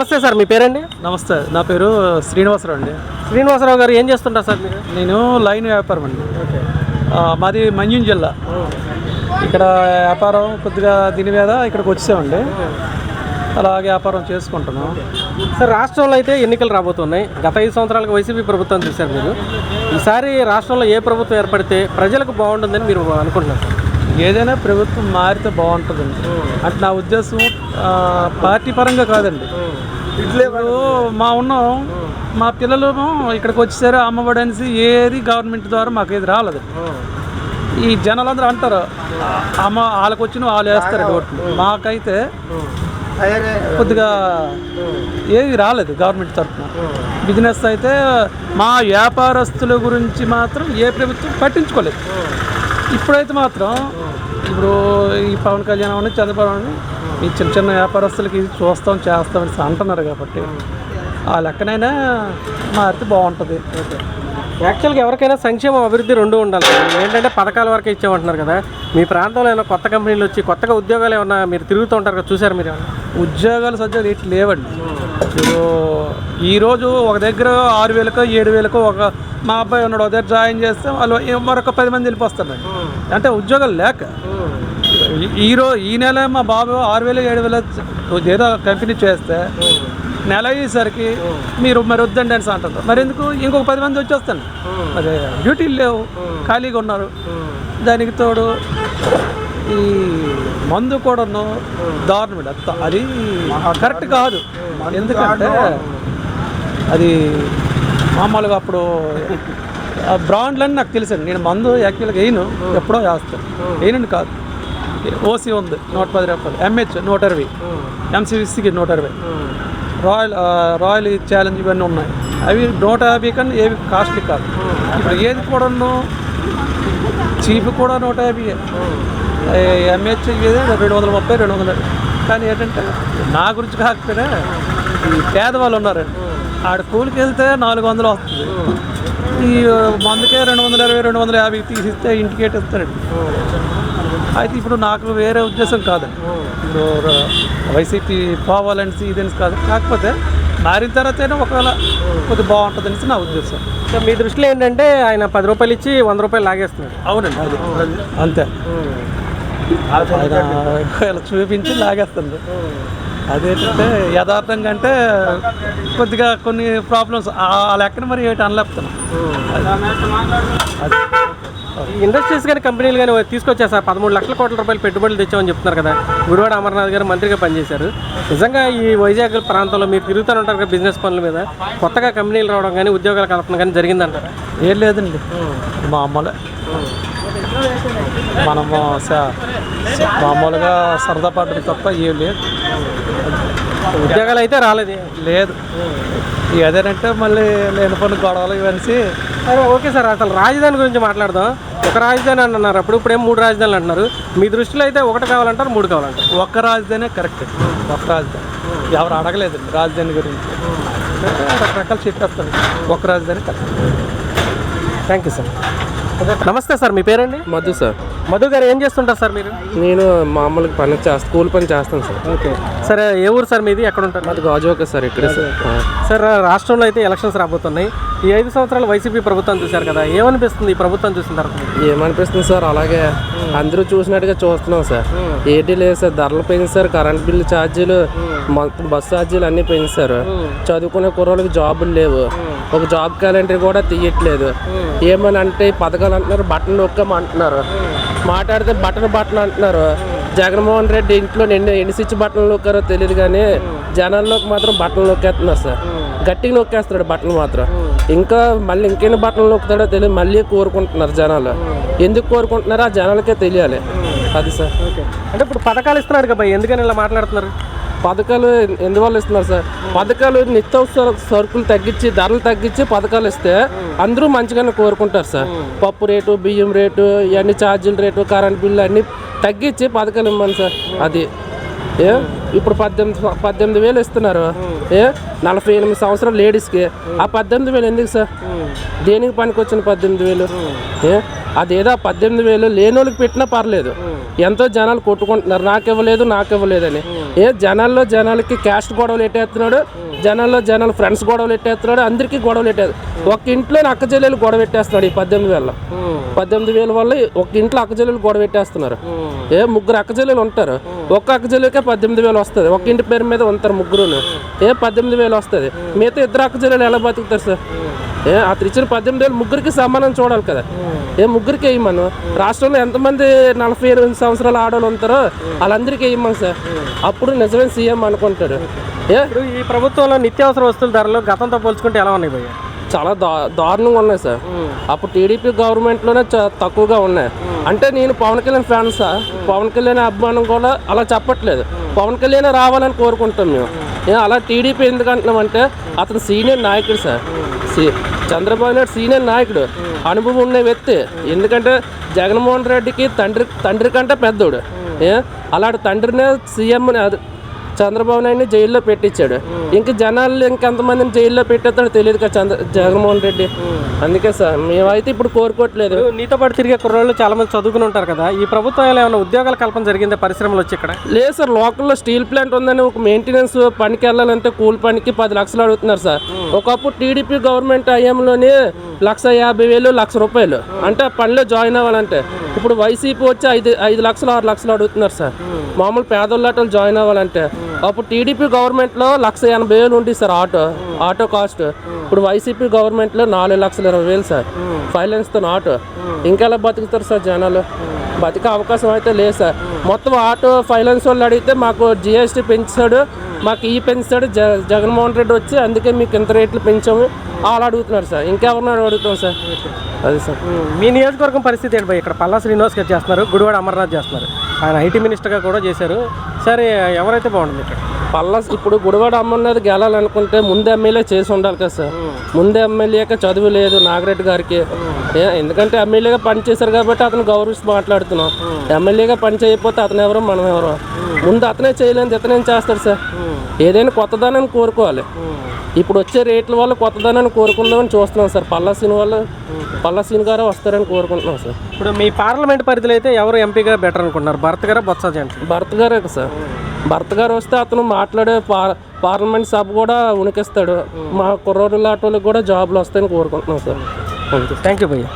నమస్తే సార్ మీ పేరండి? నమస్తే నా పేరు శ్రీనివాసరావు అండి. శ్రీనివాసరావు గారు ఏం చేస్తుంటారు సార్ మీరు? నేను లైన్ వ్యాపారం అండి. మాది మంజం జిల్లా. ఇక్కడ వ్యాపారం కొద్దిగా దీని మీద ఇక్కడికి వచ్చామండి. అలాగే వ్యాపారం చేసుకుంటున్నాం. సార్ రాష్ట్రంలో అయితే ఎన్నికలు రాబోతున్నాయి. గత ఐదు సంవత్సరాలకు వైసీపీ ప్రభుత్వం చూశారు మీరు. ఈసారి రాష్ట్రంలో ఏ ప్రభుత్వం ఏర్పడితే ప్రజలకు బాగుంటుందని మీరు అనుకుంటున్నారు ఏదైనా ప్రభుత్వం మారితే బాగుంటుందండి. అంటే నా ఉద్దేశం పార్టీ పరంగా కాదండి. మా ఉన్నాం మా పిల్లలు ఇక్కడికి వచ్చేసారు అమ్మఒడి అనేసి ఏది గవర్నమెంట్ ద్వారా మాకు ఏది రాలేదు. ఈ జనాలందరూ అంటారు "ఆ, అమ్మ వాళ్ళకి వచ్చిన వాళ్ళు వేస్తారు ఓట్లు. మాకైతే కొద్దిగా ఏది రాలేదు గవర్నమెంట్ తరఫున. బిజినెస్ అయితే మా వ్యాపారస్తుల గురించి మాత్రం ఏ ప్రభుత్వం పట్టించుకోలేదు. ఇప్పుడైతే మాత్రం ఇప్పుడు ఈ పవన్ కళ్యాణ్ అని చంద్రబాబు అని ఈ చిన్న చిన్న వ్యాపారస్తులకి చూస్తాం చేస్తాం అని అంటున్నారు కాబట్టి ఆ లెక్కనైనా మారితే బాగుంటుంది. యాక్చువల్గా ఎవరికైనా సంక్షేమం అభివృద్ధి రెండు ఉండాలి. ఏంటంటే పథకాల వరకే ఇచ్చామంటున్నారు కదా. మీ ప్రాంతంలో ఏమైనా కొత్త కంపెనీలు వచ్చి కొత్తగా ఉద్యోగాలు ఏమన్నా మీరు తిరుగుతూ ఉంటారు కదా చూసారు మీరు ఏమన్నా? ఉద్యోగాలు సద్య రేట్లు లేవండి. ఈరోజు ఒక దగ్గర ఆరు వేలకో ఏడు వేలకో ఒక మా అబ్బాయి ఉన్నాడు ఒక దగ్గర జాయిన్ చేస్తే వాళ్ళు మరొక పది మంది వెళ్ళిపోస్తున్నారు అంటే ఉద్యోగాలు లేక. ఈ- ఈ నెల మా బాబు ఆరు వేలు ఏడు వేలు ఏదో కంపెనీ చేస్తే నెల అయ్యేసరికి మీరు మరి వద్దండి అని అంటారు. మరి ఎందుకు? ఇంకొక పది మంది వచ్చేస్తాను మరి డ్యూటీలు లేవు ఖాళీగా ఉన్నారు. దానికి తోడు ఈ మందు కూడాను దారుణం అది కరెక్ట్ కాదు. ఎందుకంటే అది మామూలుగా అప్పుడు ఆ బ్రాండ్లన్నీ నాకు తెలుసండి నేను మందు యాక్చువల్గా వేయను ఎప్పుడో వేస్తాను. వేయనండి కాదు. ఓసీ ఉంది నూట పది రూపాయలు. ఎంహెచ్ నూట ఇరవై ఎంసీవీసీకి నూట ఇరవై రాయల్ రాయల్ ఛాలెంజ్ ఇవన్నీ ఉన్నాయి. అవి నూట యాభై కన్నా ఏవి కాస్ట్లీ కాదు. ఇప్పుడు ఏది కూడాను చీప్ కూడా నూట యాభై ఎంహెచ్ ఇది రెండు వందల ముప్పై రెండు వందల. కానీ ఏంటంటే నా గురించి కాకపోయినా పేదవాళ్ళు ఉన్నారండి. ఆడ కూలికి వెళ్తే నాలుగు వందలు వస్తుంది. ఈ మందుకే రెండు వందల ఇరవై రెండు వందల యాభై తీసిస్తే ఇంటికి ఇస్తారండి? అయితే ఇప్పుడు నాకు వేరే ఉద్దేశం కాదండి ఇప్పుడు వైసీపీ పోవాలనేసి ఇదని కాదు. కాకపోతే మారిన తర్వాతనే ఒకవేళ కొద్దిగా బాగుంటుంది అనేసి నా ఉద్దేశం. మీ దృష్టిలో ఏంటంటే ఆయన పది రూపాయలు ఇచ్చి వంద రూపాయలు లాగేస్తున్నారు. అవునండి అది. అంతే. ఆయన చూపించి లాగేస్తుంది అదేంటంటే యథార్థంగా అంటే కొద్దిగా కొన్ని ప్రాబ్లమ్స్ ఆ లెక్కన మరి ఏంటి అనలేపుతున్నాం ఇండస్ట్రీస్ కానీ కంపెనీలు కానీ తీసుకొచ్చారు సార్ పదమూడు లక్షల కోట్ల రూపాయలు పెట్టుబడులు తెచ్చామని చెప్తున్నారు కదా. గుడివాడ అమర్నాథ్ గారు మంత్రిగా పనిచేశారు. నిజంగా ఈ వైజాగ్ ప్రాంతంలో మీరు తిరుగుతూ ఉంటారు కదా బిజినెస్ పనుల మీద. కొత్తగా కంపెనీలు రావడం కానీ ఉద్యోగాల కల్పన కానీ జరిగిందంటారా? ఏం లేదండి. మామూలే. మనము మామూలుగా సరదా పడ్డం తప్ప ఏం లేదు. ఉద్యోగాలు అయితే రాలేదు. లేదు. ఏదేనంటే మళ్ళీ లేని పని గొడవలు ఇవన్నీ ఓకే సార్ అసలు రాజధాని గురించి మాట్లాడదాం. ఒక రాజధాని అని అన్నారు అప్పుడు ఇప్పుడేం మూడు రాజధానులు అంటున్నారు. మీ దృష్టిలో అయితే ఒకటి కావాలంటారు మూడు కావాలంటారు? ఒక్క రాజధానే కరెక్ట్. ఒక్క రాజధాని. ఎవరు అడగలేదండి రాజధాని గురించి. రకరకాలు చెప్పేస్తాను ఒక్క రాజధాని కరెక్ట్. Thank you sir. నమస్తే సార్ మీ పేరండి? మధు సార్. మధు గారు ఏం చేస్తుంటారు సార్ మీరు? నేను మామూలుగా పని చేస్తాను స్కూల్ పని చేస్తాను సార్. ఓకే. సరే ఏ ఊరు సార్ మీది? ఎక్కడ ఉంటారు మాది గాజువాక సార్ ఇక్కడే. సార్. రాష్ట్రంలో అయితే ఎలక్షన్స్ రాబోతున్నాయి. ఈ ఐదు సంవత్సరాలు వైసీపీ ప్రభుత్వం చూశారు కదా ఏమనిపిస్తుంది ఈ ప్రభుత్వం చూసిన తర్వాత? ఏమనిపిస్తుంది సార్ అలాగే అందరూ చూసినట్టుగా చూస్తున్నాం సార్. ఏంటి లేదు సార్ ధరలు పెంచారు కరెంట్ బిల్లు ఛార్జీలు మొత్తం బస్ ఛార్జీలు అన్నీ పెంచారు చదువుకునే కుర్రోళ్ళకి జాబులు లేవు. ఒక జాబ్ క్యాలెండర్ కూడా తీయట్లేదు. ఏమని అంటే పథకాలు అంటున్నారు బటన్ నొక్కమంటున్నారు. మాట్లాడితే బటన్ బటన్ అంటున్నారు. జగన్మోహన్ రెడ్డి ఇంట్లో ఎన్ని ఎన్ని స్విచ్ బటన్లు నొక్కారో తెలియదు కానీ జనాల్లోకి మాత్రం బటన్లు నొక్కేస్తున్నారు సార్. గట్టిగా నొక్కేస్తున్నాడు బటన్ మాత్రం. ఇంకా మళ్ళీ ఇంకెన్ని బటన్లు నొక్కుతాడో తెలియదు మళ్ళీ కోరుకుంటున్నారు జనాలు. ఎందుకు కోరుకుంటున్నారో ఆ జనాలకే తెలియాలి. అది సార్. అంటే ఇప్పుడు పథకాలు ఇస్తున్నాడు కదా ఎందుకని ఇలా మాట్లాడుతున్నారు? పథకాలు ఎందువల్ల ఇస్తున్నారు సార్? పథకాలు నిత్యావసర సరుకులు తగ్గించి ధరలు తగ్గించి పథకాలు ఇస్తే అందరూ మంచిగానే కోరుకుంటారు సార్. పప్పు రేటు బియ్యం రేటు ఇవన్నీ ఛార్జీల రేటు కరెంట్ బిల్లు అన్నీ తగ్గించి పథకాలు ఇవ్వమని సార్. అది ఏ? ఇప్పుడు పద్దెనిమిది పద్దెనిమిది వేలు ఇస్తున్నారు. ఏ? నలభై ఎనిమిది సంవత్సరాలు లేడీస్కి. ఆ పద్దెనిమిది వేలు ఎందుకు సార్? దేనికి పనికి వచ్చిన పద్దెనిమిది వేలు? ఏ? అదేదో ఏదో పద్దెనిమిది వేలు లేని వాళ్ళకి పెట్టినా పర్లేదు. ఎంతో జనాలు కొట్టుకుంటున్నారు. నాకు ఇవ్వలేదు నాకు ఇవ్వలేదని ఏ? జనాల్లో జనాలకి క్యాస్ట్ గొడవలు ఎట్టేస్తున్నాడు. జనాల్లో జనాలు ఫ్రెండ్స్ గొడవలు ఎట్టేస్తున్నాడు. అందరికీ గొడవలు ఎట్టే ఒక ఇంట్లో అక్క చెల్లెలు గొడవ పెట్టేస్తున్నాడు ఈ పద్దెనిమిది వేల పద్దెనిమిది వేల వల్ల ఒక ఇంట్లో అక్క చెల్లెలు గొడవ పెట్టేస్తున్నారు. ఏ? ముగ్గురు అక్క చెల్లెలు ఉంటారు. ఒక్క అక్క చెల్లెలకే పద్దెనిమిది వేలు వస్తుంది. ఒక ఇంటి పేరు మీద ఉంటారు ముగ్గురును. ఏ పద్దెనిమిది వేలు వస్తుంది. మిగతా ఇద్దరు అక్క జిల్లాలు ఎలా బతుకుతారు సార్? ఏ అతను ఇచ్చిన పద్దెనిమిది వేలు ముగ్గురికి సమానం చూడాలి కదా. ఏ ముగ్గురికి వేయమను. రాష్ట్రంలో ఎంతమంది నలభై ఎనిమిది సంవత్సరాల ఆడవాళ్ళు ఉంటారో వాళ్ళందరికీ వేయమను సార్. అప్పుడు నిజమైన సీఎం అనుకుంటాడు. ఏ? ఈ ప్రభుత్వంలో నిత్యావసర వస్తువుల ధరలు గతంతో పోల్చుకుంటే ఎలా ఉన్నాయి భయ్యా? చాలా దా దారుణంగా ఉన్నాయి సార్. అప్పుడు టీడీపీ గవర్నమెంట్లోనే చ- తక్కువగా ఉన్నాయి. అంటే నేను పవన్ కళ్యాణ్ ఫ్యాన్ సార్. పవన్ కళ్యాణ్ అభిమానం కూడా అలా చెప్పట్లేదు. పవన్ కళ్యాణ్ రావాలని కోరుకుంటాం మేము. అలా టీడీపీ ఎందుకు అంటున్నామంటే అతను సీనియర్ నాయకుడు సార్. సి- చంద్రబాబు నాయుడు సీనియర్ నాయకుడు. అనుభవం ఉన్న వ్యక్తి. ఎందుకంటే జగన్మోహన్ రెడ్డికి తండ్రి తండ్రి కంటే పెద్దోడు. అలాంటి తండ్రినే సీఎం చంద్రబాబు నాయుడిని జైల్లో పెట్టించాడు. ఇంక జనాలు ఇంకెంతమందిని జైల్లో పెట్టేస్తాడో తెలియదు కదా చంద్ర జగన్మోహన్ రెడ్డి. అందుకే సార్ మేమైతే ఇప్పుడు కోరుకోవట్లేదు. నీతో పాటు తిరిగే కుర్రోళ్ళు చాలా మంది చదువుకుని ఉంటారు కదా ఈ ప్రభుత్వం ఏమైనా ఉద్యోగాల కల్పన జరిగిందా పరిశ్రమలు వచ్చి ఇక్కడ? లేదు సార్ లోకల్లో స్టీల్ ప్లాంట్ ఉందని ఒక మెయింటెనెన్స్ పనికి వెళ్ళాలంటే కూలి పనికి పది లక్షలు అడుగుతున్నారు సార్. ఒకప్పుడు టీడీపీ గవర్నమెంట్ అయ్యంలోనే లక్ష యాభై వేలు లక్ష రూపాయలు. అంటే ఆ పనిలో జాయిన్ అవ్వాలంటే. ఇప్పుడు వైసీపీ వచ్చి ఐదు ఐదు లక్షలు ఆరు లక్షలు అడుగుతున్నారు సార్. మామూలు పేదోళ్ళాటలు జాయిన్ అవ్వాలంటే. అప్పుడు టీడీపీ గవర్నమెంట్లో లక్ష ఎనభై వేలు ఉంది సార్ ఆటో ఆటో కాస్ట్. ఇప్పుడు వైసీపీ గవర్నమెంట్లో నాలుగు లక్షల ఇరవై వేలు సార్ ఫైనాన్స్తో ఆటో. ఇంకెలా బతుకుతారు సార్ జనాలు? బతికే అవకాశం అయితే లేదు సార్. మొత్తం ఆటో ఫైనాన్స్ వాళ్ళు అడిగితే మాకు జిఎస్టీ పెంచాడు మాకు ఈ పెంచాడు జ జగన్మోహన్ రెడ్డి వచ్చి అందుకే మీకు ఇంత రేట్లు పెంచాము. వాళ్ళు అడుగుతున్నారు సార్. ఇంకెవరిని అడుగుతాం సార్? అది సార్. మీ నియోజకవర్గం పరిస్థితి ఏంటి ఇక్కడ పల్లా శ్రీనివాస్ గారు చేస్తున్నారు గుడివాడ అమర్నాథ్ చేస్తున్నారు. ఆయన ఐటీ మినిస్టర్గా కూడా చేశారు. సరే ఎవరైతే బాగుంటుంది ఇక్కడ? పల్లా ఇప్పుడు గుడివాడ అమ్మన్నది గెలాలనుకుంటే ముందు ఎమ్మెల్యే చేసి ఉండాలి కదా సార్. ముందు ఎమ్మెల్యేగా చదువు లేదు నాగరెడ్డి గారికి. ఎందుకంటే ఎమ్మెల్యేగా పని చేశారు కాబట్టి అతను గౌరవిస్తూ మాట్లాడుతున్నాం. ఎమ్మెల్యేగా పని చేయకపోతే అతను ఎవరో మనం ఎవరో? ముందు అతనే చేయలేదు ఇతనేం చేస్తాడు సార్. ఏదైనా కొత్తదనాన్ని కోరుకోవాలి. ఇప్పుడు వచ్చే రేట్ల వల్ల కొత్తదనాన్ని కోరుకుందామని చూస్తున్నాం సార్. పల్లా సీన్ వాళ్ళు పల్లా సీన్ గారు వస్తారని కోరుకుంటున్నాం సార్. ఇప్పుడు మీ పార్లమెంట్ పరిధిలో అయితే ఎవరు ఎంపీగా బెటర్ అనుకుంటున్నారు? భరత్ గారా బొత్స భర్త గారే కదా సార్. భర్త గారు వస్తే అతను మాట్లాడే పార్ పార్లమెంట్ సభ కూడా ఉనికిస్తాడు. మా కుర్రోడు లాంటి వాళ్ళకి కూడా జాబ్లు వస్తాయని కోరుకుంటున్నాం సార్. థ్యాంక్ యూ భయ్య.